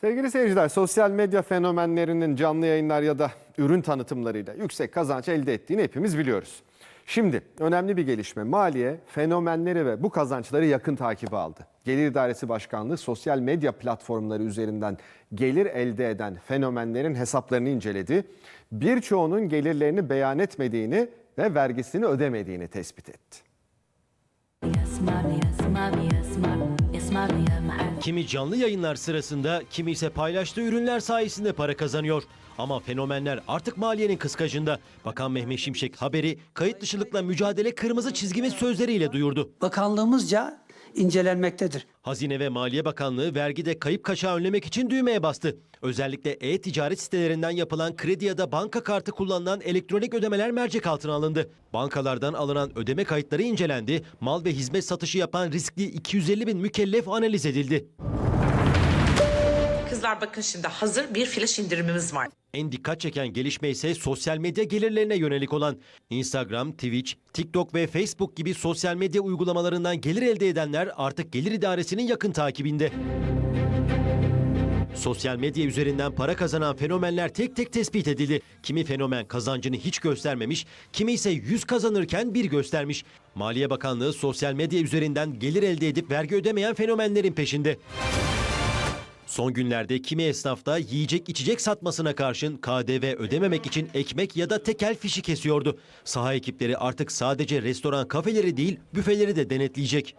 Sevgili seyirciler, sosyal medya fenomenlerinin canlı yayınlar ya da ürün tanıtımlarıyla yüksek kazanç elde ettiğini hepimiz biliyoruz. Şimdi önemli bir gelişme. Maliye fenomenleri ve bu kazançları yakın takibe aldı. Gelir İdaresi Başkanlığı sosyal medya platformları üzerinden gelir elde eden fenomenlerin hesaplarını inceledi. Birçoğunun gelirlerini beyan etmediğini ve vergisini ödemediğini tespit etti. Kimi canlı yayınlar sırasında, kimi ise paylaştığı ürünler sayesinde para kazanıyor. Ama fenomenler artık maliyenin kıskacında. Bakan Mehmet Şimşek haberi kayıt dışılıkla mücadele kırmızı çizgimiz sözleriyle duyurdu. bakanlığımızca incelenmektedir. Hazine ve Maliye Bakanlığı vergide kayıp kaçağı önlemek için düğmeye bastı. Özellikle e-ticaret sitelerinden yapılan kredi ya da banka kartı kullanılan elektronik ödemeler mercek altına alındı. Bankalardan alınan ödeme kayıtları incelendi. Mal ve hizmet satışı yapan riskli 250 bin mükellef analiz edildi. Kızlar bakın şimdi hazır bir flash indirimimiz var. En dikkat çeken gelişme ise sosyal medya gelirlerine yönelik olan. Instagram, Twitch, TikTok ve Facebook gibi sosyal medya uygulamalarından gelir elde edenler artık Gelir İdaresi'nin yakın takibinde. Sosyal medya üzerinden para kazanan fenomenler tek tek tespit edildi. Kimi fenomen kazancını hiç göstermemiş, kimi ise 100 kazanırken bir göstermiş. Maliye Bakanlığı sosyal medya üzerinden gelir elde edip vergi ödemeyen fenomenlerin peşinde. Son günlerde kimi esnafta yiyecek içecek satmasına karşın KDV ödememek için ekmek ya da tekel fişi kesiyordu. Saha ekipleri artık sadece restoran kafeleri değil büfeleri de denetleyecek.